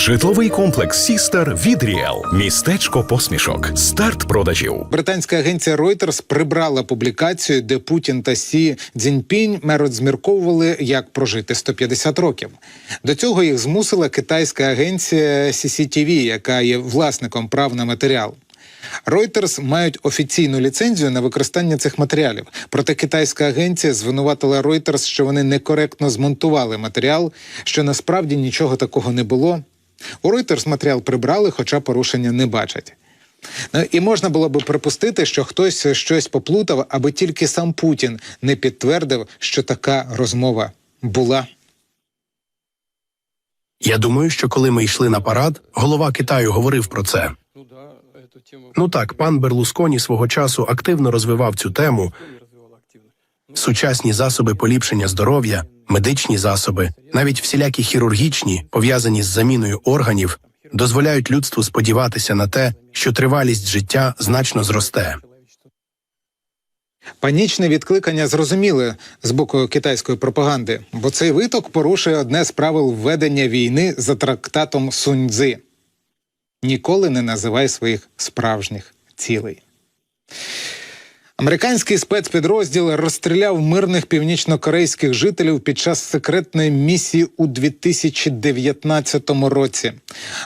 Житловий комплекс Сістер від Ріел. Містечко посмішок. Старт продажів. Британська агенція Reuters прибрала публікацію, де Путін та Сі Цзіньпінь розмірковували, як прожити 150 років. До цього їх змусила китайська агенція CCTV, яка є власником прав на матеріал. Reuters мають офіційну ліцензію на використання цих матеріалів. Проте китайська агенція звинуватила Reuters, що вони некоректно змонтували матеріал, що насправді нічого такого не було. У Reuters матеріал прибрали, хоча порушення не бачать. Ну, і можна було би припустити, що хтось щось поплутав, аби тільки сам Путін не підтвердив, що така розмова була. Я думаю, що коли ми йшли на парад, голова Китаю говорив про це. Ну да, эту тему Ну так, пан Берлусконі свого часу активно розвивав цю тему. Сучасні засоби поліпшення здоров'я, медичні засоби, навіть всілякі хірургічні, пов'язані з заміною органів, дозволяють людству сподіватися на те, що тривалість життя значно зросте. Панічне відкликання зрозуміли з боку китайської пропаганди, бо цей виток порушує одне з правил ведення війни за трактатом Суньцзи. Ніколи не називай своїх справжніх цілей. Американський спецпідрозділ розстріляв мирних північнокорейських жителів під час секретної місії у 2019 році.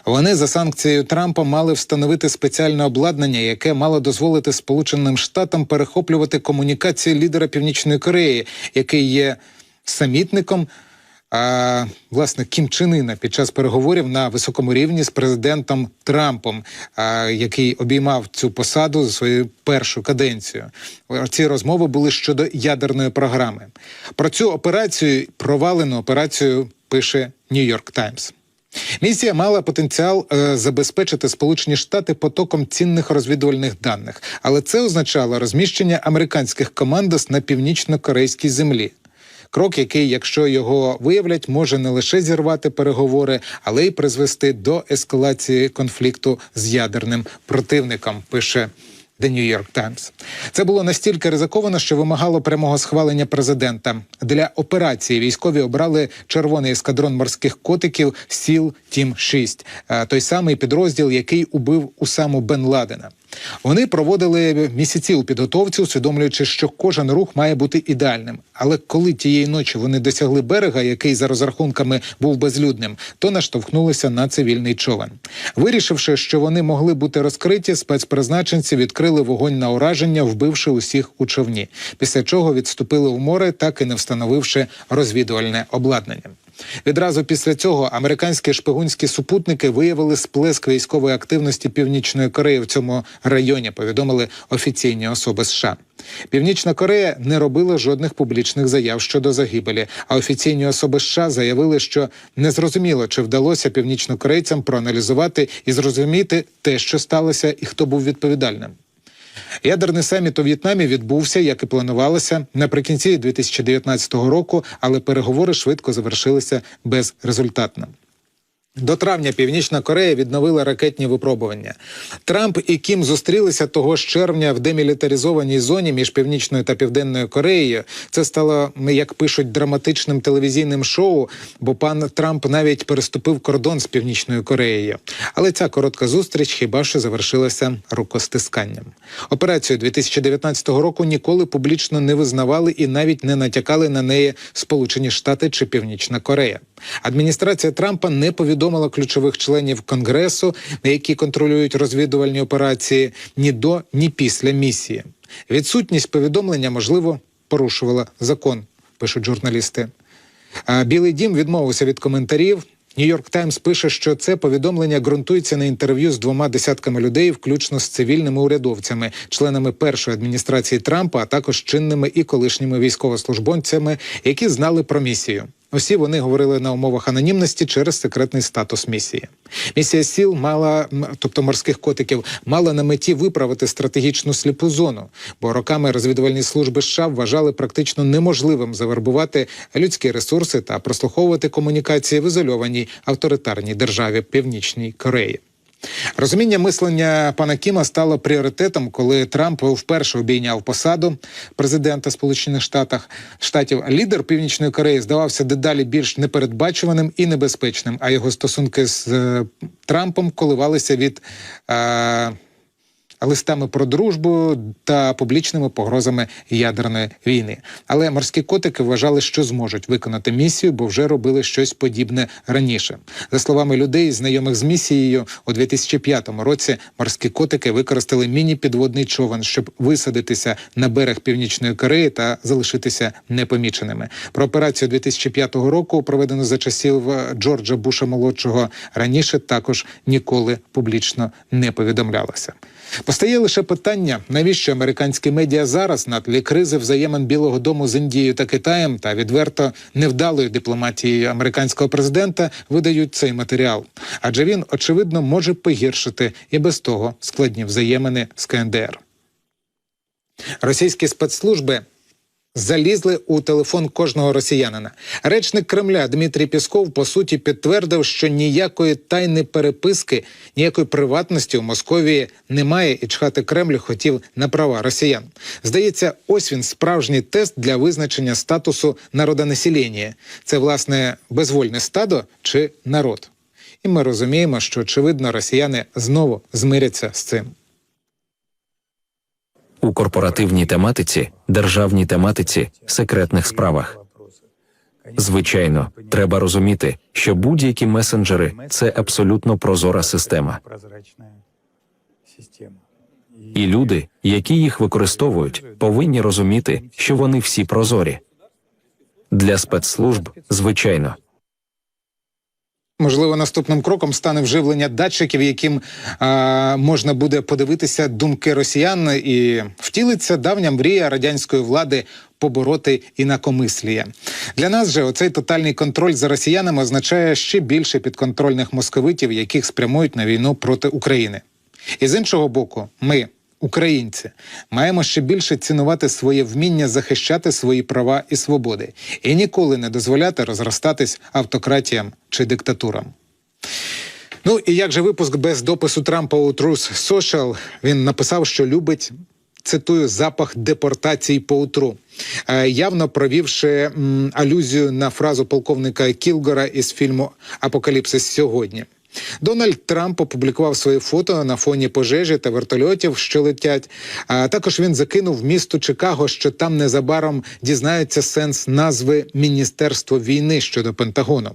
Вони за санкцією Трампа мали встановити спеціальне обладнання, яке мало дозволити Сполученим Штатам перехоплювати комунікації лідера Північної Кореї, який є самітником. А, власне Кім Чен Іна під час переговорів на високому рівні з президентом Трампом, а, який обіймав цю посаду за свою першу каденцію. Ці розмови були щодо ядерної програми. Про цю операцію провалену операцію пише Нью-Йорк Таймс. Місія мала потенціал е, забезпечити Сполучені Штати потоком цінних розвідувальних даних, але це означало розміщення американських командос на північно-корейській землі. Крок, який, якщо його виявлять, може не лише зірвати переговори, але й призвести до ескалації конфлікту з ядерним противником. Пише The New York Times. Це було настільки ризиковано, що вимагало прямого схвалення президента. Для операції військові обрали червоний ескадрон морських котиків Сіл Тім 6 той самий підрозділ, який убив Усаму Бен Ладена. Вони проводили місяці у підготовці, усвідомлюючи, що кожен рух має бути ідеальним. Але коли тієї ночі вони досягли берега, який за розрахунками був безлюдним, то наштовхнулися на цивільний човен. Вирішивши, що вони могли бути розкриті, спецпризначенці відкрили вогонь на ураження, вбивши усіх у човні. Після чого відступили в море, так і не встановивши розвідувальне обладнання. Відразу після цього американські шпигунські супутники виявили сплеск військової активності Північної Кореї в цьому районі. Повідомили офіційні особи США. Північна Корея не робила жодних публічних заяв щодо загибелі. А офіційні особи США заявили, що не зрозуміло, чи вдалося північнокорейцям проаналізувати і зрозуміти те, що сталося, і хто був відповідальним. Ядерний саміт у В'єтнамі відбувся, як і планувалося, наприкінці 2019 року, але переговори швидко завершилися безрезультатно. До травня Північна Корея відновила ракетні випробування. Трамп і Кім зустрілися того ж червня в демілітаризованій зоні між північною та південною Кореєю. Це стало, як пишуть, драматичним телевізійним шоу, бо пан Трамп навіть переступив кордон з північною Кореєю. Але ця коротка зустріч хіба що завершилася рукостисканням. Операцію 2019 року ніколи публічно не визнавали і навіть не натякали на неї Сполучені Штати чи Північна Корея. Адміністрація Трампа не повідомила ключових членів Конгресу, які контролюють розвідувальні операції, ні до, ні після місії. Відсутність повідомлення можливо порушувала закон, пишуть журналісти. Білий дім відмовився від коментарів. Нью-Йорк Таймс пише, що це повідомлення ґрунтується на інтерв'ю з двома десятками людей, включно з цивільними урядовцями, членами першої адміністрації Трампа, а також чинними і колишніми військовослужбовцями, які знали про місію. Усі вони говорили на умовах анонімності через секретний статус місії. Місія сіл мала, тобто морських котиків, мала на меті виправити стратегічну сліпу зону, бо роками розвідувальні служби США вважали практично неможливим завербувати людські ресурси та прослуховувати комунікації в ізольованій авторитарній державі Північній Кореї. Розуміння мислення пана Кіма стало пріоритетом, коли Трамп вперше обійняв посаду президента Сполучених Штатів. Штатів лідер Північної Кореї здавався дедалі більш непередбачуваним і небезпечним. А його стосунки з е, Трампом коливалися від. Е, листами про дружбу та публічними погрозами ядерної війни. Але морські котики вважали, що зможуть виконати місію, бо вже робили щось подібне раніше. За словами людей, знайомих з місією, у 2005 році морські котики використали міні-підводний човен, щоб висадитися на берег Північної Кореї та залишитися непоміченими. Про операцію 2005 року, проведену за часів Джорджа Буша молодшого, раніше також ніколи публічно не повідомлялося. Постає лише питання, навіщо американські медіа зараз на тлі кризи взаємин Білого Дому з Індією та Китаєм та відверто невдалою дипломатією американського президента видають цей матеріал, адже він очевидно може погіршити і без того складні взаємини з КНДР. Російські спецслужби залізли у телефон кожного росіянина. Речник Кремля Дмитрій Пісков по суті підтвердив, що ніякої тайни переписки, ніякої приватності у Московії немає, і чхати Кремль хотів на права росіян. Здається, ось він справжній тест для визначення статусу народонаселення. Це власне безвольне стадо чи народ. І ми розуміємо, що очевидно росіяни знову змиряться з цим. У корпоративній тематиці, державній тематиці, секретних справах. Звичайно, треба розуміти, що будь-які месенджери це абсолютно прозора система, і люди, які їх використовують, повинні розуміти, що вони всі прозорі. Для спецслужб, звичайно, Можливо, наступним кроком стане вживлення датчиків, яким а, можна буде подивитися думки росіян, і втілиться давня мрія радянської влади побороти інакомислія. Для нас же оцей тотальний контроль за росіянами означає ще більше підконтрольних московитів, яких спрямують на війну проти України. І з іншого боку, ми. Українці маємо ще більше цінувати своє вміння захищати свої права і свободи і ніколи не дозволяти розростатись автократіям чи диктатурам. Ну і як же випуск без допису Трампа у Truth Social, він написав, що любить. Цитую запах депортації по утру, е, явно провівши алюзію на фразу полковника Кілгора із фільму Апокаліпсис сьогодні. Дональд Трамп опублікував своє фото на фоні пожежі та вертольотів, що летять. А також він закинув місту Чикаго, що там незабаром дізнаються сенс назви Міністерство війни щодо Пентагону.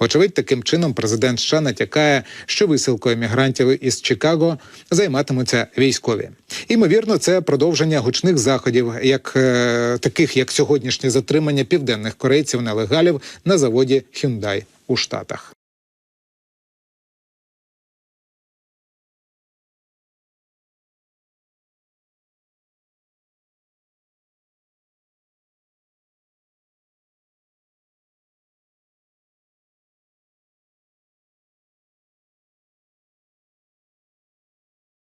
Вочевидь, таким чином президент США натякає, що висилкою мігрантів із Чикаго займатимуться військові. Імовірно, це продовження гучних заходів, як е, таких як сьогоднішнє затримання південних корейців нелегалів на заводі Hyundai у Штатах.